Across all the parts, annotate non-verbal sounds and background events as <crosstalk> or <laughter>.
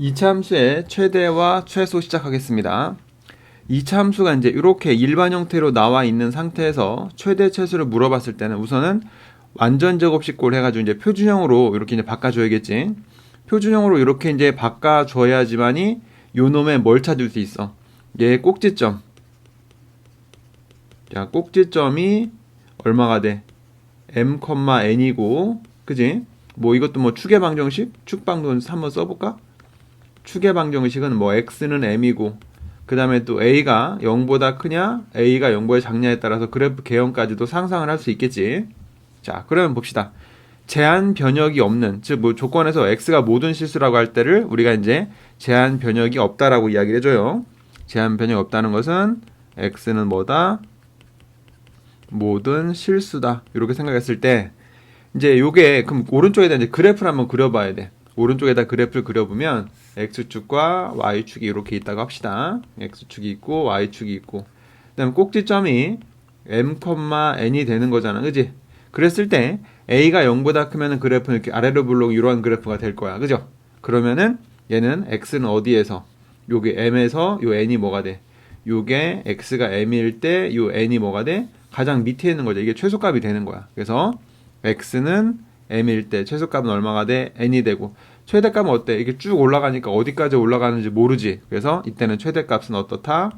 이차 함수의 최대와 최소 시작하겠습니다. 이차 함수가 이제 이렇게 일반 형태로 나와 있는 상태에서 최대 최소를 물어봤을 때는 우선은 완전 제곱식꼴 해가지고 이제 표준형으로 이렇게 이제 바꿔줘야겠지. 표준형으로 이렇게 이제 바꿔줘야지만이 요 놈의 뭘 찾을 수 있어. 얘 꼭지점. 자, 꼭지점이 얼마가 돼? m, n이고, 그지? 뭐 이것도 뭐 축의 방정식? 축방정식 한번 써볼까? 축의 방정식은 뭐 x는 m이고 그 다음에 또 a가 0보다 크냐 a가 0보다 작냐에 따라서 그래프 개형까지도 상상을 할 수 있겠지. 자 그러면 봅시다. 제한 변역이 없는 즉 뭐 조건에서 x가 모든 실수라고 할 때를 우리가 이제 제한 변역이 없다라고 이야기를 해줘요. 제한 변역이 없다는 것은 x는 뭐다? 모든 실수다. 이렇게 생각했을 때 이제 요게 그럼 오른쪽에다 이제 그래프를 한번 그려봐야 돼 오른쪽에다 그래프를 그려보면 x축과 y축이 이렇게 있다고 합시다. x축이 있고 y축이 있고 그다음 꼭지점이 m, n이 되는 거잖아. 그지? 그랬을 때 a가 0보다 크면 그래프는 이렇게 아래로 불러 이러한 그래프가 될 거야. 그죠? 그러면은 얘는 x는 어디에서 요게 m에서 요 n이 뭐가 돼? 요게 x가 m일 때 요 n이 뭐가 돼? 가장 밑에 있는 거죠. 이게 최소값이 되는 거야. 그래서 x는 m일 때 최소값은 얼마가 돼? n이 되고 최대값은 어때? 이게 쭉 올라가니까 어디까지 올라가는지 모르지. 그래서 이때는 최대값은 어떻다?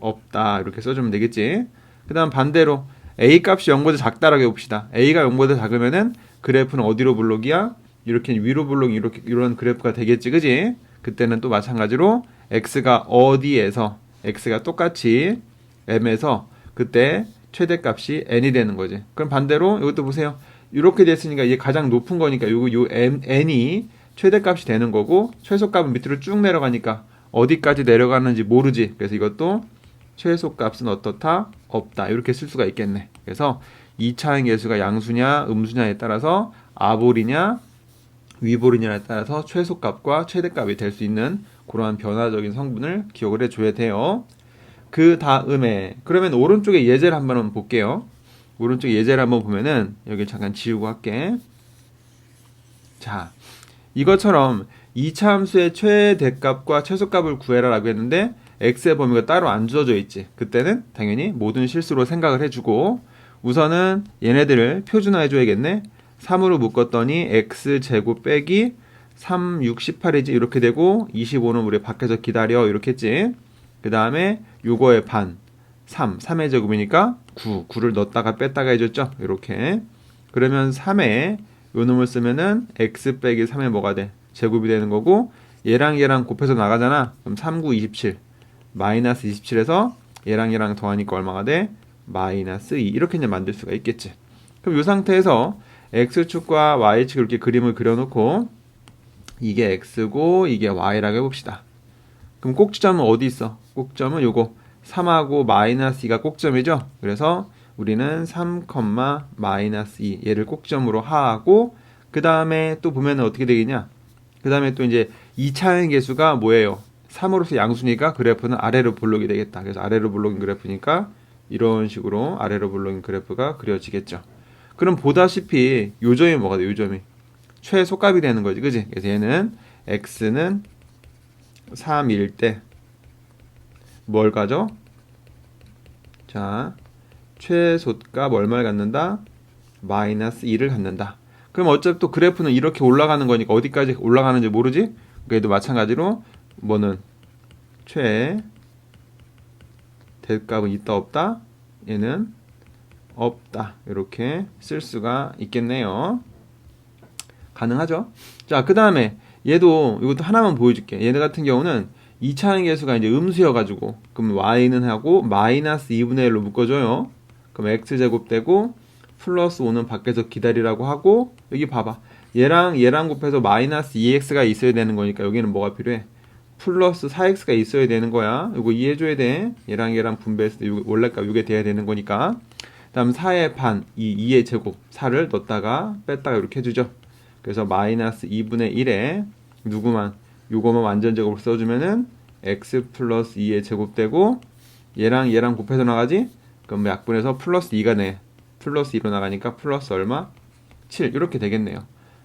없다. 이렇게 써주면 되겠지. 그 다음 반대로 a 값이 0보다 작다라고 해봅시다. a가 0보다 작으면은 그래프는 어디로 블록이야? 이렇게 위로 블록 이렇게 이런 그래프가 되겠지. 그지? 그때는 또 마찬가지로 x가 어디에서 x가 똑같이 m에서 그때 최대값이 n이 되는 거지. 그럼 반대로 이것도 보세요. 이렇게 됐으니까 이게 가장 높은 거니까 요거 요 m, n이 최대값이 되는 거고 최소값은 밑으로 쭉 내려가니까 어디까지 내려가는지 모르지. 그래서 이것도 최소값은 어떻다? 없다. 이렇게 쓸 수가 있겠네. 그래서 2차항 계수가 양수냐 음수냐에 따라서 아볼이냐 위볼이냐에 따라서 최소값과 최대값이 될 수 있는 그러한 변화적인 성분을 기억을 해줘야 돼요. 그 다음에 그러면 오른쪽에 예제를 한번 볼게요. 오른쪽 예제를 한번 보면은 여기 잠깐 지우고 할게. 자, 이것처럼 2차 함수의 최대값과 최소값을 구해라라고 했는데 x의 범위가 따로 안 주어져 있지. 그때는 당연히 모든 실수로 생각을 해주고 우선은 얘네들을 표준화해 줘야겠네. 3으로 묶었더니 x 제곱 빼기 3, 6, 18이지 이렇게 되고 25는 우리 밖에서 기다려 이렇게 했지. 그 다음에 요거의 반 3, 3의 제곱이니까 9, 9를 넣었다가 뺐다가 해줬죠. 이렇게. 그러면 3에 요 놈을 쓰면은 x 빼기 3에 뭐가 돼? 제곱이 되는 거고 얘랑 얘랑 곱해서 나가잖아. 그럼 3, 9, 27. 마이너스 27에서 얘랑 얘랑 더하니까 얼마가 돼? 마이너스 2. 이렇게 이제 만들 수가 있겠지. 그럼 이 상태에서 x축과 y축 이렇게 그림을 그려놓고 이게 x고 이게 y라고 해봅시다. 그럼 꼭지점은 어디 있어? 꼭점은 요거 3하고 마이너스 2가 꼭점이죠. 그래서 우리는 3, 마이너스 2 얘를 꼭점으로 하고 그 다음에 또 보면 어떻게 되겠냐? 그 다음에 또 이제 2차의 개수가 뭐예요? 3으로서 양수니까 그래프는 아래로 블록이 되겠다. 그래서 아래로 블록인 그래프니까 이런 식으로 아래로 블록인 그래프가 그려지겠죠. 그럼 보다시피 요점이 뭐가 돼? 요점이 최소값이 되는 거지, 그지? 그래서 얘는 x는 3일 때 뭘 가져? 자, 최소값 얼마를 갖는다? 마이너스 2를 갖는다. 그럼 어차피 또 그래프는 이렇게 올라가는 거니까 어디까지 올라가는지 모르지? 그래도 마찬가지로 뭐는 최 대값은 있다 없다? 얘는 없다. 이렇게 쓸 수가 있겠네요. 가능하죠? 자, 그 다음에 얘도 이것도 하나만 보여줄게. 얘네 같은 경우는 2차항 계수가 이제 음수여가지고 그럼 y는 하고 마이너스 2분의 1로 묶어줘요. 그럼 x제곱 되고 플러스 5는 밖에서 기다리라고 하고 여기 봐봐. 얘랑 얘랑 곱해서 마이너스 2x가 있어야 되는 거니까 여기는 뭐가 필요해? 플러스 4x가 있어야 되는 거야. 이거 이해해줘야 돼. 얘랑 얘랑 분배했을 때 원래값 6에 돼야 되는 거니까. 다음 4의 반, 이 2의 제곱, 4를 넣었다가 뺐다가 이렇게 해주죠. 그래서 마이너스 2분의 1에 누구만 요거만 완전 제곱을 써주면은 x 플러스 2의 제곱되고 얘랑 얘랑 곱해서 나가지? 그럼 약분해서 플러스 2가 네. 플러스 2로 나가니까 플러스 얼마? 7 이렇게 되겠네요.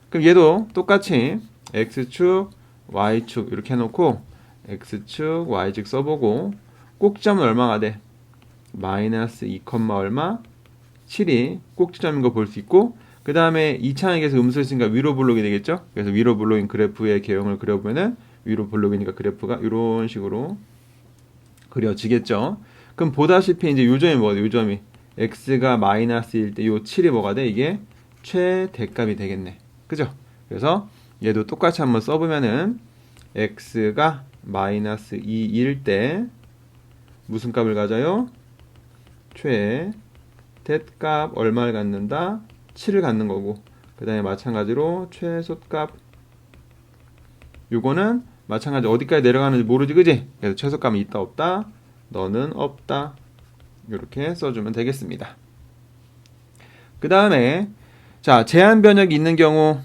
그럼 얘도 똑같이 x축, y축 이렇게 해놓고 x축, y축 써보고 꼭지점은 얼마가 돼? 마이너스 2, 얼마? 7이 꼭지점인 거 볼 수 있고 그 다음에 이차항에서 음수를 쓰니까 위로 블록이 되겠죠? 그래서 위로 블록인 그래프의 개형을 그려보면은 위로 블록이니까 그래프가 이런 식으로 그려지겠죠? 그럼 보다시피 이제 요점이 뭐가 요점이 x가 마이너스일 때 요 7이 뭐가 돼? 이게 최대값이 되겠네. 그죠? 그래서 얘도 똑같이 한번 써보면은 x가 마이너스 2일 때 무슨 값을 가져요? 최대값 얼마를 갖는다? 7을 갖는 거고 그 다음에 마찬가지로 최소값 요거는 마찬가지 어디까지 내려가는지 모르지 그지? 그래서 최소값이 있다 없다 너는 없다 이렇게 써주면 되겠습니다 그 다음에 자 제한 변역이 있는 경우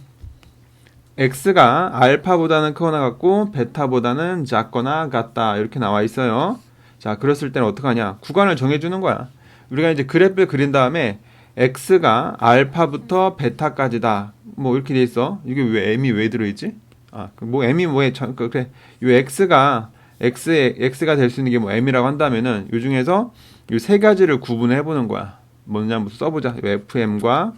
x가 알파보다는 크거나 같고 베타보다는 작거나 같다 이렇게 나와 있어요 자 그랬을 때는 어떡하냐 구간을 정해주는 거야 우리가 이제 그래프를 그린 다음에 x가 알파부터 베타까지다. 뭐 이렇게 돼 있어. 이게 왜 m이 왜 들어 있지? 아, 그뭐 m이 뭐에 전 그, 그래. 요 x가 x의 x가 될 수 있는 게 뭐 m이라고 한다면은 요 중에서 요 세 가지를 구분해 보는 거야. 뭐냐 한번 써 보자. fm과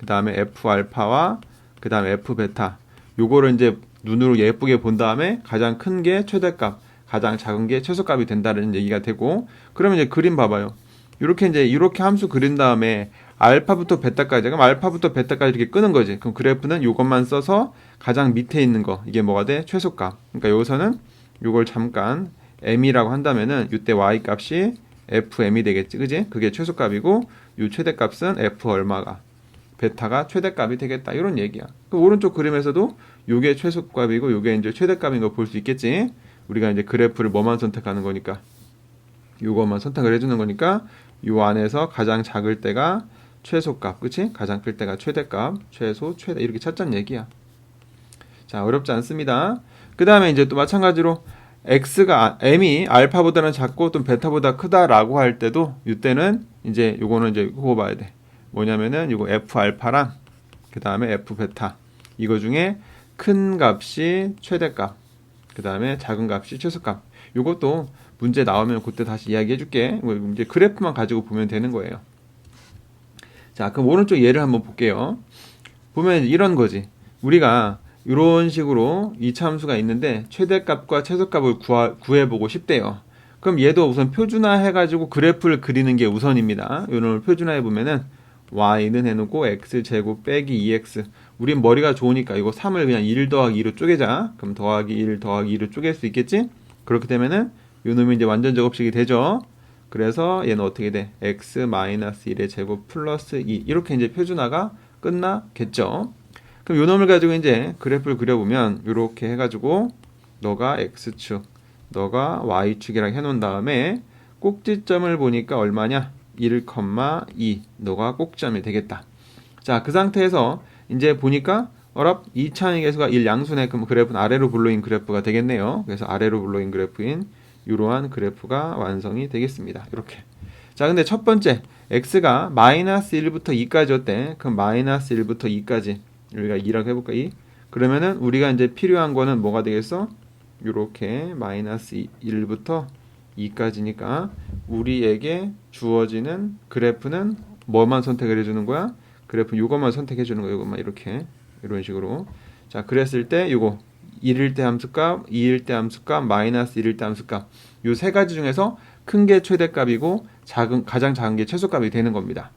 그 다음에 f 알파와 그 다음에 f 베타. 요거를 이제 눈으로 예쁘게 본 다음에 가장 큰 게 최대값, 가장 작은 게 최소값이 된다는 얘기가 되고 그러면 이제 그림 봐봐요. 이렇게 이제 이렇게 함수 그린 다음에 알파부터 베타까지 그럼 알파부터 베타까지 이렇게 끄는 거지. 그럼 그래프는 이것만 써서 가장 밑에 있는 거 이게 뭐가 돼? 최소값. 그러니까 여기서는 이걸 잠깐 m이라고 한다면은 이때 y 값이 fm이 되겠지, 그지? 그게 최소값이고 이 최대값은 f 얼마가 베타가 최대값이 되겠다 이런 얘기야. 그 오른쪽 그림에서도 이게 최소값이고 이게 이제 최대값인 거 볼 수 있겠지. 우리가 이제 그래프를 뭐만 선택하는 거니까 이것만 선택을 해주는 거니까 요 안에서 가장 작을 때가 최소값, 그치? 가장 클 때가 최대값, 최소, 최대 이렇게 찾자는 얘기야. 자, 어렵지 않습니다. 그 다음에 이제 또 마찬가지로 x가 m이 알파보다는 작고 또 베타보다 크다라고 할 때도 이때는 이제 요거는 이제 그거 봐야 돼. 뭐냐면은 이거 f 알파랑 그 다음에 f 베타 이거 중에 큰 값이 최대값, 그 다음에 작은 값이 최소값. 요것도 문제 나오면 그때 다시 이야기해 줄게. 뭐 이제 그래프만 가지고 보면 되는 거예요. 자, 그럼 오른쪽 예를 한번 볼게요. 보면 이런 거지. 우리가 이런 식으로 이 참수가 있는데 최대값과 최소값을 구해보고 싶대요. 그럼 얘도 우선 표준화 해가지고 그래프를 그리는 게 우선입니다. 이런 표준화해 보면은 y는 해놓고 x제곱 빼기 2x 우린 머리가 좋으니까 이거 3을 그냥 1 더하기 2로 쪼개자 그럼 더하기 1 더하기 2로 쪼갤 수 있겠지? 그렇게 되면은 요 놈이 이제 완전 제곱식이 되죠. 그래서 얘는 어떻게 돼? x-1의 제곱 플러스 2 이렇게 이제 표준화가 끝나겠죠. 그럼 요 놈을 가지고 이제 그래프를 그려보면 이렇게 해가지고 너가 x축, 너가 y축이라고 해놓은 다음에 꼭지점을 보니까 얼마냐? 1,2 너가 꼭지점이 되겠다. 자, 그 상태에서 이제 보니까 어랍 2차의 계수가 1 양수네 그럼 그래프는 아래로 불러인 그래프가 되겠네요. 그래서 아래로 불러인 그래프인 이러한 그래프가 완성이 되겠습니다. 이렇게. 자, 근데 첫 번째 x가 마이너스 1부터 2까지였 대. 그럼 마이너스 1부터 2까지 우리가 2라고 해볼까? 2. 그러면은 우리가 이제 필요한 거는 뭐가 되겠어? 이렇게 마이너스 1부터 2까지니까 우리에게 주어지는 그래프는 뭐만 선택을 해주는 거야? 그래프 이것만 선택해 주는 거야. 이것만 이렇게 이런 식으로. 자, 그랬을 때 이거 1일 때 함수값, 2일 때 함수값, 마이너스 1일 때 함수값. 요 세 가지 중에서 큰 게 최대값이고 작은 가장 작은 게 최소값이 되는 겁니다.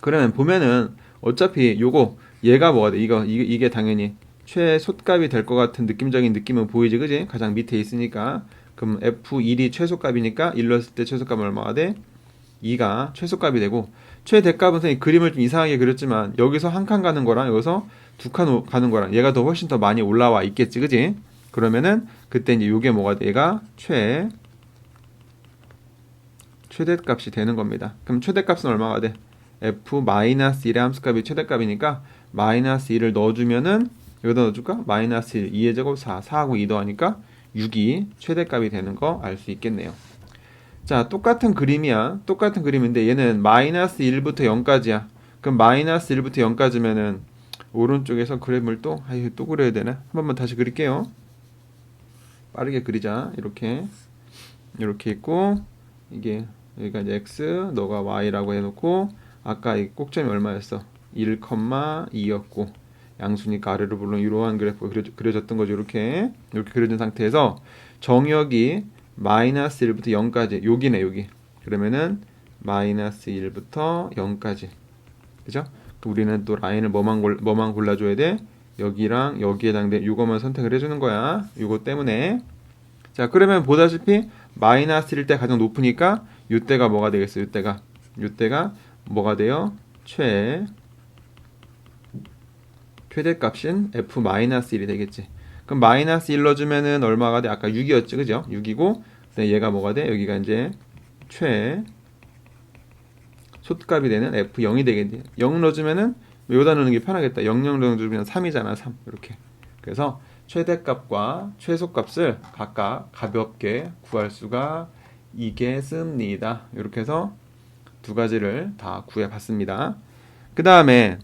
그러면 보면은 어차피 요거 얘가 뭐가 돼? 이거 이게, 이게 당연히 최소값이 될 것 같은 느낌적인 느낌은 보이지, 그지? 가장 밑에 있으니까 그럼 f1이 최소값이니까 1 넣었을 때 최소값은 얼마가 돼? 2가 최소값이 되고 최대값은 선생님 그림을 좀 이상하게 그렸지만 여기서 한 칸 가는 거랑 여기서 두 칸 가는 거랑 얘가 더 훨씬 더 많이 올라와 있겠지 그지? 그러면은 그때 이제 요게 뭐가 돼 얘가 최 최대값이 되는 겁니다. 그럼 최대값은 얼마가 돼? F 마이너스 1의 함수값이 최대값이니까 마이너스 1을 넣어주면은 여기다 넣어줄까? 마이너스 1 2의 제곱 4 4하고 2 더하니까 6이 최대값이 되는 거 알 수 있겠네요. 자 똑같은 그림이야. 똑같은 그림인데 얘는 마이너스 1부터 0까지야. 그럼 마이너스 1부터 0까지면은 오른쪽에서 그림을 또 아유 또 그려야 되나 한 번만 다시 그릴게요 빠르게 그리자. 이렇게 이렇게 있고 이게 여기가 이제 x, 너가 y라고 해놓고 아까 이 꼭점이 얼마였어? 1,2였고 양수니까 아래로 물론 이러한 그래프가 그려져, 그려졌던 거죠. 이렇게 이렇게 그려진 상태에서 정역이 마이너스 1부터 0까지 여기네 여기. 그러면은 마이너스 1부터 0까지. 그죠? 그 우리는 또 라인을 뭐만 골 뭐만 골라줘야 돼? 여기랑 여기에 해당된 이거만 선택을 해주는 거야. 이거 때문에. 자 그러면 보다시피 마이너스 1때 가장 높으니까 이때가 뭐가 되겠어? 이때가 이때가 뭐가 돼요? 최 최대값인 f 마이너스 1이 되겠지. 그럼 마이너스 1 넣어주면은 얼마가 돼? 아까 6이었지, 그죠? 6이고, 근데 얘가 뭐가 돼? 여기가 이제 최 솥값이 되는 f0이 되겠지. 0 넣어주면은 여기다 넣는 게 편하겠다. 0, 0 넣어주면 3이잖아, 3 이렇게. 그래서 최대값과 최소값을 각각 가볍게 구할 수가 있겠습니다. 이렇게 해서 두 가지를 다 구해봤습니다. 그 다음에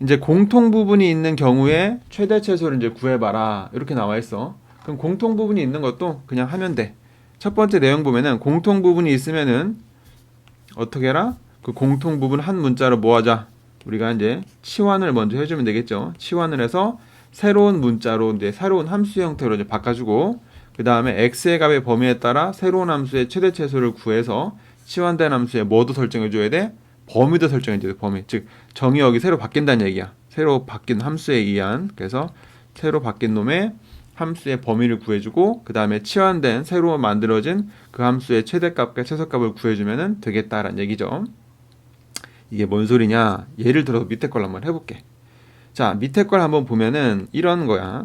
이제 공통 부분이 있는 경우에 최대 최소를 이제 구해봐라 이렇게 나와 있어. 그럼 공통 부분이 있는 것도 그냥 하면 돼. 첫 번째 내용 보면은 공통 부분이 있으면은 어떻게 해라? 그 공통 부분 한 문자로 모아자. 우리가 이제 치환을 먼저 해주면 되겠죠. 치환을 해서 새로운 문자로 이제 새로운 함수 형태로 이제 바꿔주고 그 다음에 x의 값의 범위에 따라 새로운 함수의 최대 최소를 구해서 치환된 함수에 뭐도 설정해줘야 돼? 범위도 설정해줘야 돼. 범위. 즉 정의역이 새로 바뀐다는 얘기야. 새로 바뀐 함수에 의한 그래서 새로 바뀐 놈의 함수의 범위를 구해주고 그 다음에 치환된 새로 만들어진 그 함수의 최대값과 최소값을 구해주면 되겠다라는 얘기죠. 이게 뭔 소리냐? 예를 들어서 밑에 걸 한번 해볼게. 자, 밑에 걸 한번 보면은 이런 거야.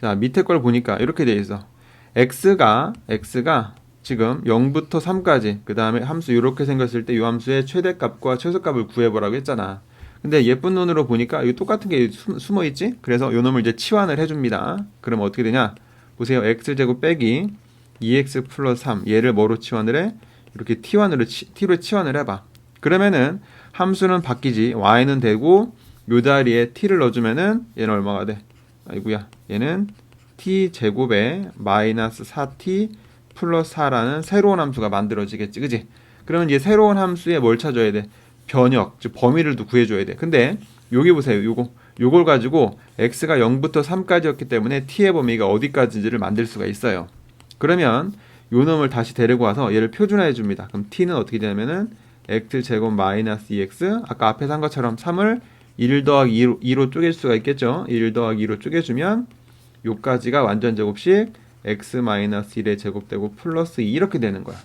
자, 밑에 걸 보니까 이렇게 돼 있어. x가 x가 지금 0부터 3까지 그 다음에 함수 이렇게 생겼을 때 이 함수의 최대값과 최소값을 구해보라고 했잖아. 근데 예쁜 눈으로 보니까 이 똑같은 게 숨어 있지? 그래서 요 놈을 이제 치환을 해줍니다. 그럼 어떻게 되냐? 보세요. x제곱 빼기 2x 플러스 3 얘를 뭐로 치환을 해? 이렇게 t1으로 t로 치환을 해봐. 그러면은 함수는 바뀌지 y는 되고 요 자리에 t를 넣어주면은 얘는 얼마가 돼? 아이구야 얘는 t 제곱에 마이너스 4t 플러스 4라는 새로운 함수가 만들어지겠지 그지? 그러면 이제 새로운 함수에 뭘 찾아야 돼? 변역, 즉 범위를 또 구해줘야 돼. 근데 여기 보세요. 요거 요걸 가지고 x가 0부터 3까지였기 때문에 t의 범위가 어디까지인지를 만들 수가 있어요. 그러면 요 놈을 다시 데리고 와서 얘를 표준화해 줍니다. 그럼 t는 어떻게 되냐면은 x 제곱 마이너스 2x 아까 앞에서 한 것처럼 3을 1 더하기 2로, 2로 쪼갤 수가 있겠죠. 1 더하기 2로 쪼개주면 요까지가 완전 제곱식 x 마이너스 1에 제곱되고 플러스 2 이렇게 되는 거야.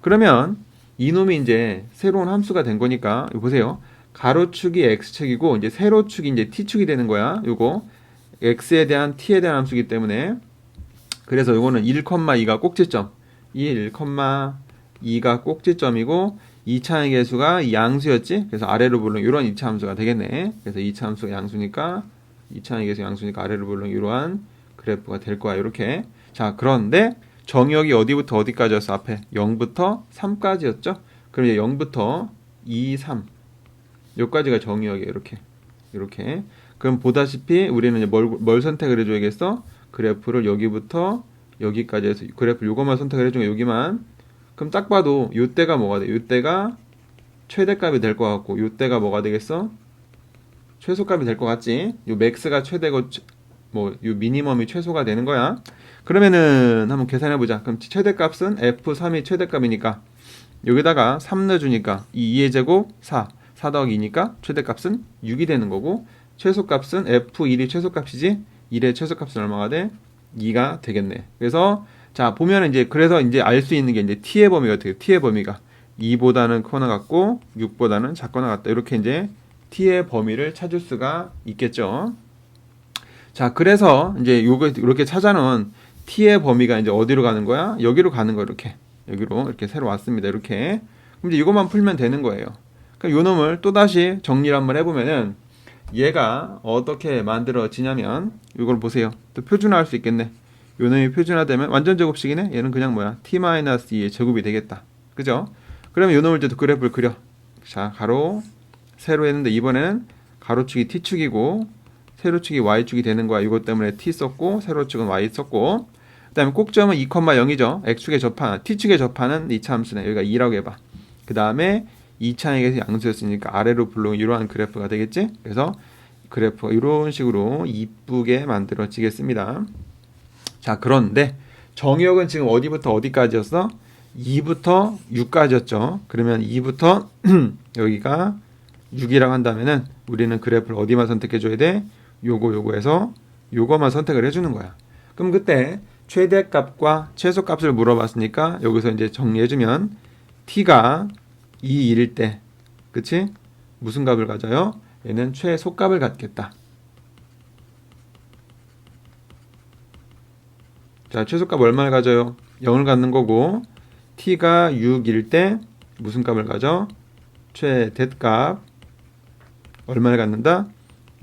그러면 이놈이 이제 새로운 함수가 된 거니까 보세요. 가로축이 x축이고 이제 세로축이 이제 t축이 되는 거야. 요거 x에 대한 t에 대한 함수기 때문에 그래서 요거는 1,2가 꼭지점. 이 1,2가 꼭지점이고 2차의 개수가 양수였지? 그래서 아래로 불러 이런 2차 함수가 되겠네. 그래서 2차 함수가 양수니까 2차의 개수 양수니까 아래로 불러 이러한 그래프가 될 거야. 이렇게. 자, 그런데 정역이 어디부터 어디까지였어? 앞에 0부터 3까지였죠? 그럼 이제 0부터 2, 3 여기까지가 정역이에요. 이렇게. 이렇게. 그럼 보다시피 우리는 이제 뭘, 뭘 선택을 해줘야겠어? 그래프를 여기부터 여기까지 해서 그래프 요것만 선택을 해주면 여기만 그럼 딱 봐도 요때가 뭐가 돼? 요때가 최대값이 될 것 같고 요때가 뭐가 되겠어? 최소값이 될 것 같지? 요 맥스가 최대고 뭐 요 미니멈이 최소가 되는 거야. 그러면은 한번 계산해 보자. 그럼 최대값은 f3이 최대값이니까 여기다가 3 넣어주니까 이 2의 제곱 4 4 더하기 2니까 최대값은 6이 되는 거고 최소값은 f1이 최소값이지 1의 최소값은 얼마가 돼? 2가 되겠네. 그래서 자 보면은 이제 그래서 이제 알 수 있는 게 이제 t의 범위가 어떻게 t의 범위가 2보다는 커나 같고 6보다는 작거나 같다 이렇게 이제 t의 범위를 찾을 수가 있겠죠. 자 그래서 이제 요거 이렇게 찾아놓은 t의 범위가 이제 어디로 가는 거야? 여기로 가는 거 이렇게 여기로 이렇게 새로 왔습니다. 이렇게 그럼 이제 이것만 풀면 되는 거예요. 그럼 요 놈을 또 다시 정리를 한번 해보면은 얘가 어떻게 만들어지냐면 이걸 보세요. 또 표준화할 수 있겠네. 요 놈이 표준화되면 완전 제곱식이네. 얘는 그냥 뭐야? t-2의 제곱이 되겠다. 그죠? 그러면 요 놈을 이제 또 그래프를 그려. 자, 가로 세로 했는데 이번에는 가로축이 t축이고 세로축이 y축이 되는 거야. 이것 때문에 t 썼고 세로축은 y 썼고 그다음에 꼭점은 2,0이죠. x축에 접하는 t축에 접하는 이 참수네. 여기가 2라고 해 봐. 그 다음에 2차에게서 양수였으니까 아래로 불러온 이러한 그래프가 되겠지? 그래서 그래프가 이런 식으로 이쁘게 만들어지겠습니다. 자, 그런데 정의역은 지금 어디부터 어디까지였어? 2부터 6까지였죠. 그러면 2부터 <clears throat> 여기가 6이라고 한다면은 우리는 그래프를 어디만 선택해 줘야 돼? 요거 요거에서 요거만 선택을 해 주는 거야. 그럼 그때 최대값과 최소값을 물어봤으니까 여기서 이제 정리해 주면 t가 2, 1일 때 그치? 무슨 값을 가져요? 얘는 최소값을 갖겠다. 자, 최소값 얼마를 가져요? 0을 갖는 거고 t가 6일 때 무슨 값을 가져? 최대값 얼마를 갖는다?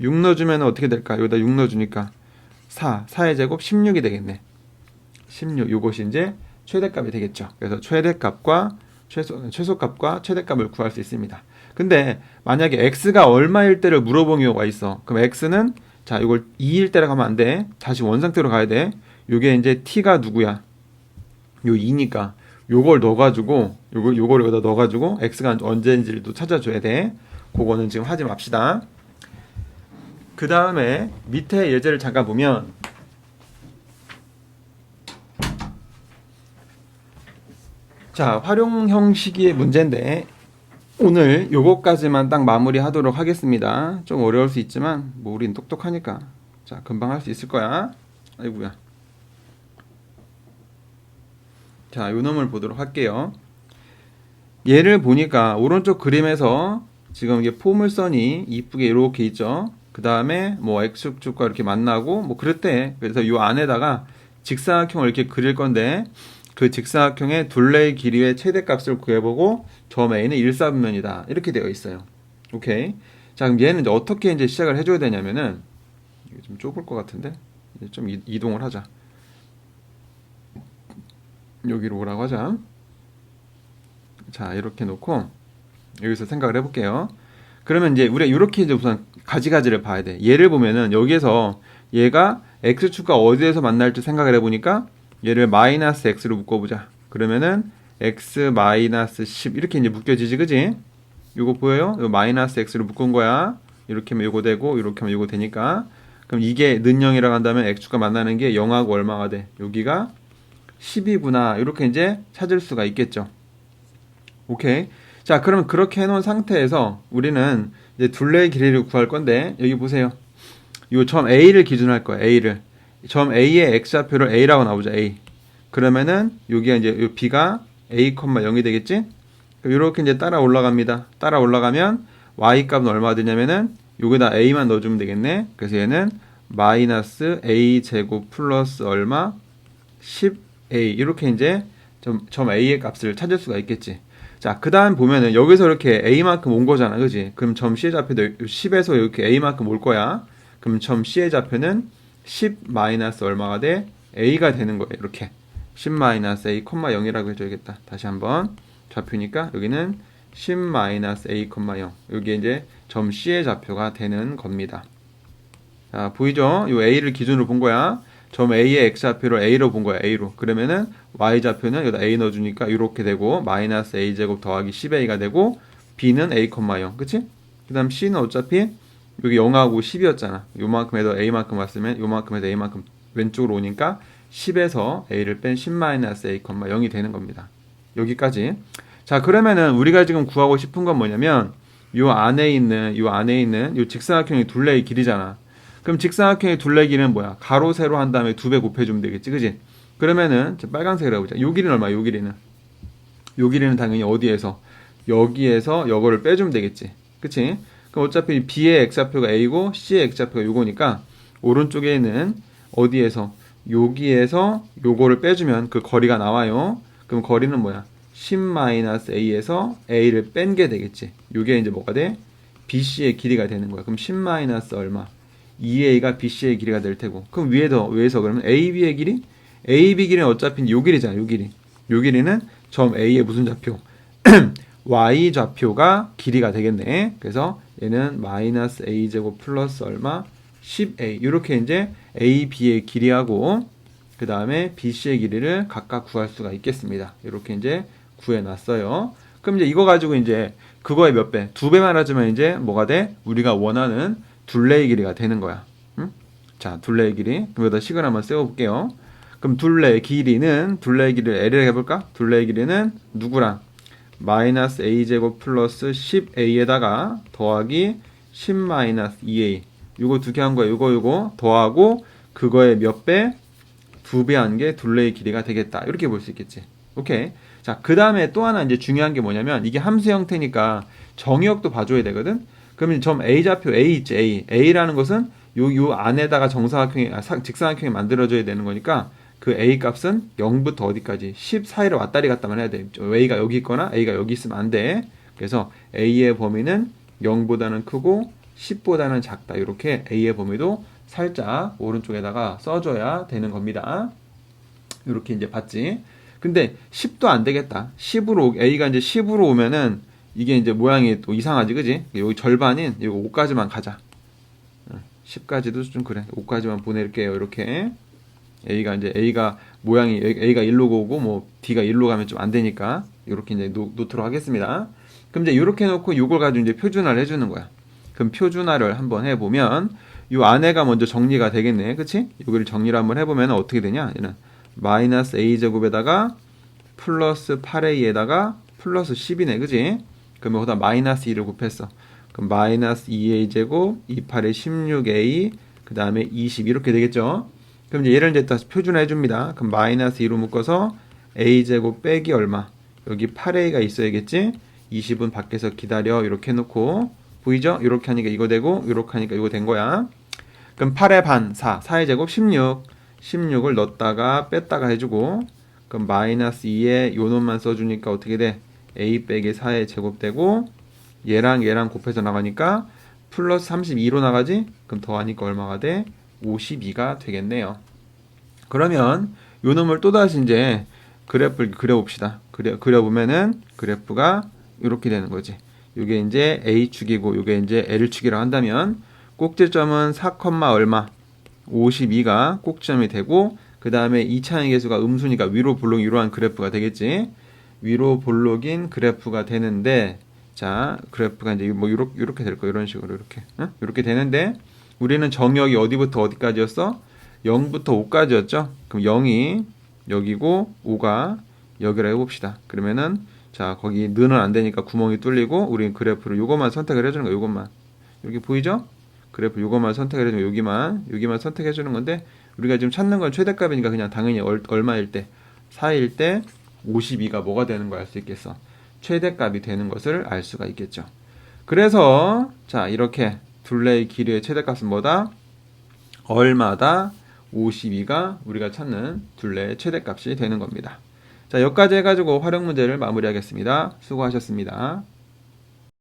6 넣어주면 어떻게 될까? 여기다 6 넣어주니까 4, 4의 제곱 16이 되겠네. 16, 요것이 이제 최대값이 되겠죠. 그래서 최대값과 최소, 최소값과 최대값을 구할 수 있습니다. 근데 만약에 x가 얼마일 때를 물어본 경우가 있어. 그럼 x는 자 이걸 2일 때라고 하면 안 돼. 다시 원상태로 가야 돼. 요게 이제 t가 누구야? 요 2니까 요걸 넣어가지고 요걸 요걸 여기다 넣어가지고 x가 언제인지를 또 찾아줘야 돼. 그거는 지금 하지 맙시다. 그 다음에 밑에 예제를 잠깐 보면 자 활용 형식의 문제인데 오늘 요거까지만 딱 마무리하도록 하겠습니다. 좀 어려울 수 있지만 뭐 우린 똑똑하니까 자 금방 할 수 있을 거야. 아이고야. 자, 요 놈을 보도록 할게요. 얘를 보니까 오른쪽 그림에서 지금 이게 포물선이 이쁘게 이렇게 있죠. 그 다음에 뭐 x축과 이렇게 만나고 뭐 그럴 때 그래서 요 안에다가 직사각형을 이렇게 그릴 건데 그 직사각형의 둘레의 길이의 최대값을 구해보고 점 A는 1사분면이다 이렇게 되어 있어요. 오케이. 자 그럼 얘는 이제 어떻게 이제 시작을 해줘야 되냐면은 이게 좀 좁을 것 같은데 좀 이- 이동을 하자. 여기로 오라고 하자. 자, 이렇게 놓고 여기서 생각을 해볼게요. 그러면 이제 우리가 이렇게 이제 우선 가지가지를 봐야 돼. 얘를 보면은 여기에서 얘가 x축과 어디에서 만날지 생각을 해보니까 얘를 마이너스 x로 묶어보자. 그러면은 x 마이너스 10 이렇게 이제 묶여지지, 그지? 요거 보여요? 요 마이너스 x로 묶은 거야. 이렇게 하면 요거 되고 이렇게 하면 요거 되니까 그럼 이게 는영이라고 한다면 x축과 만나는 게 0하고 얼마가 돼? 여기가 10이구나. 이렇게 이제 찾을 수가 있겠죠. 오케이. 자, 그럼 그렇게 해놓은 상태에서 우리는 이제 둘레의 길이를 구할 건데, 여기 보세요. 이점 A를 기준으로 할 거예요. A를. 점 A의 X좌표를 A라고 나오죠. A. 그러면은, 여기가 이제 요 B가 A, 0이 되겠지? 이렇게 이제 따라 올라갑니다. 따라 올라가면, Y 값은 얼마 되냐면은, 여기다 A만 넣어주면 되겠네. 그래서 얘는 마이너스 A 제곱 플러스 얼마? 10A. 이렇게 이제 점, 점 A의 값을 찾을 수가 있겠지. 자, 그 다음 보면은 여기서 이렇게 A만큼 온 거잖아. 그지? 그럼 점 C의 좌표도 10에서 이렇게 A만큼 올 거야. 그럼 점 C의 좌표는 10 마이너스 얼마가 돼? A가 되는 거예요. 이렇게. 10 마이너스 A, 0이라고 해줘야겠다. 다시 한번. 좌표니까 여기는 10 마이너스 A, 0. 여기 이제 점 C의 좌표가 되는 겁니다. 자, 보이죠? 이 A를 기준으로 본 거야. 점 A의 X좌표를 A로 본 거야, A로. 그러면은 Y좌표는 여기다 A 넣어주니까 이렇게 되고, 마이너스 A제곱 더하기 10A가 되고, B는 A, 0. 그치? 그 다음 C는 어차피 여기 0하고 10이었잖아. 요만큼에서 A만큼 왔으면 요만큼에서 A만큼 왼쪽으로 오니까 10에서 A를 뺀 10 마이너스 A, 0이 되는 겁니다. 여기까지. 자, 그러면은 우리가 지금 구하고 싶은 건 뭐냐면, 요 안에 있는, 요 안에 있는 요 직사각형의 둘레의 길이잖아. 그럼 직사각형의 둘레 길이는 뭐야? 가로 세로 한 다음에 두 배 곱해 주면 되겠지, 그지? 그러면은 저 빨간색으로 해 보자. 요 길이는 얼마? 요 길이는 요 길이는 당연히 어디에서 여기에서 요거를 빼주면 되겠지, 그치? 그럼 어차피 B의 x좌표가 A고 C의 x좌표가 요거니까 오른쪽에 있는 어디에서 여기에서 요거를 빼주면 그 거리가 나와요. 그럼 거리는 뭐야? 10-A에서 A를 뺀 게 되겠지. 요게 이제 뭐가 돼? BC의 길이가 되는 거야. 그럼 10 마이너스 얼마? 2a가 BC의 길이가 될 테고. 그럼 위에서 위에서 그러면 AB의 길이? AB 길이는 어차피 요 길이잖아. 요 길이. 요 길이는 점 A의 무슨 좌표? <clears throat> y 좌표가 길이가 되겠네. 그래서 얘는 마이너스 a 제곱 플러스 얼마? 10a 이렇게 이제 a, b의 길이하고 그 다음에 BC의 길이를 각각 구할 수가 있겠습니다. 이렇게 이제 구해놨어요. 그럼 이제 이거 가지고 이제 그거의 몇 배? 두 배만 하지만 이제 뭐가 돼? 우리가 원하는 둘레의 길이가 되는 거야. 응? 자, 둘레의 길이. 여기다 식을 한번 세워볼게요. 그럼 둘레의 길이는, 둘레의 길이를 L을 해볼까? 둘레의 길이는 누구랑? 마이너스 a제곱 플러스 10a에다가 더하기 10 마이너스 2a. 요거 두 개 한 거야. 요거 요거 더하고 그거의 몇 배? 두 배 한 게 둘레의 길이가 되겠다. 이렇게 볼 수 있겠지. 오케이. 자, 그 다음에 또 하나 이제 중요한 게 뭐냐면 이게 함수 형태니까 정의역도 봐줘야 되거든. 그러면 점 A 좌표 A 있지 A. A라는 것은 요, 요 안에다가 정사각형이, 아, 사- 직사각형이 만들어져야 되는 거니까 그 A 값은 0부터 어디까지? 10 사이로 왔다리 갔다만 해야 돼. A가 여기 있거나 A가 여기 있으면 안 돼. 그래서 A의 범위는 0보다는 크고 10보다는 작다. 이렇게 A의 범위도 살짝 오른쪽에다가 써줘야 되는 겁니다. 이렇게 이제 봤지. 근데 10도 안 되겠다. 10으로 A가 이제 10으로 오면은 이게 이제 모양이 또 이상하지, 그지? 여기 절반인 이거 5까지만 가자. 10까지도 좀 그래. 5까지만 보낼게요. 이렇게. A가 이제 A가 모양이 A가 1로 오고 뭐 D가 1로 가면 좀 안 되니까 이렇게 이제 놓, 놓도록 하겠습니다. 그럼 이제 이렇게 놓고 요걸 가지고 이제 표준화를 해주는 거야. 그럼 표준화를 한번 해보면 요 안에가 먼저 정리가 되겠네. 그치? 여기를 정리를 한번 해보면 어떻게 되냐? 얘는 마이너스 a 제곱에다가 플러스 8a에다가 플러스 10이네. 그지? 그러면 거기다 마이너스 2를 곱했어. 그럼 마이너스 2a 제곱 28에 16a 그 다음에 20 이렇게 되겠죠? 그럼 이제 얘를 이제 다시 표준화해 줍니다. 그럼 마이너스 2로 묶어서 a 제곱 빼기 얼마? 여기 8a가 있어야겠지? 20은 밖에서 기다려 이렇게 해놓고 보이죠? 이렇게 하니까 이거 되고 이렇게 하니까 이거 된 거야. 그럼 8의 반 4, 4의 제곱 16, 16을 넣었다가 뺐다가 해주고 그럼 마이너스 2에 요 놈만 써주니까 어떻게 돼? a 빼기 4의 제곱 되고 얘랑 얘랑 곱해서 나가니까 플러스 32로 나가지? 그럼 더하니까 얼마가 돼? 52가 되겠네요. 그러면 요 놈을 또다시 이제 그래프를 그려봅시다. 그려, 그려보면은 그래프가 이렇게 되는 거지. 요게 이제 A축이고 요게 이제 L축이라고 한다면 꼭지점은 4, 얼마 52가 꼭지점이 되고 그 다음에 2차의 개수가 음수니까 위로 볼록 이러한 그래프가 되겠지. 위로 볼록인 그래프가 되는데 자 그래프가 이제 뭐 이렇게 이렇게 될 거 이런 식으로 이렇게 응? 이렇게 되는데 우리는 정역이 어디부터 어디까지였어? 0부터 5까지였죠. 그럼 0이 여기고 5가 여기라 해봅시다. 그러면은 자 거기 는은 안 되니까 구멍이 뚫리고 우리는 그래프를 요것만 선택을 해주는 거야. 요것만 여기 보이죠? 그래프 요것만 선택을 해주면 여기만 여기만 선택해 주는 건데 우리가 지금 찾는 건 최대값이니까 그냥 당연히 얼, 얼마일 때 4일 때 52가 뭐가 되는 걸 알 수 있겠어. 최대값이 되는 것을 알 수가 있겠죠. 그래서 자 이렇게 둘레의 길이의 최대값은 뭐다? 얼마다 52가 우리가 찾는 둘레의 최대값이 되는 겁니다. 자 여기까지 해가지고 활용 문제를 마무리하겠습니다. 수고하셨습니다.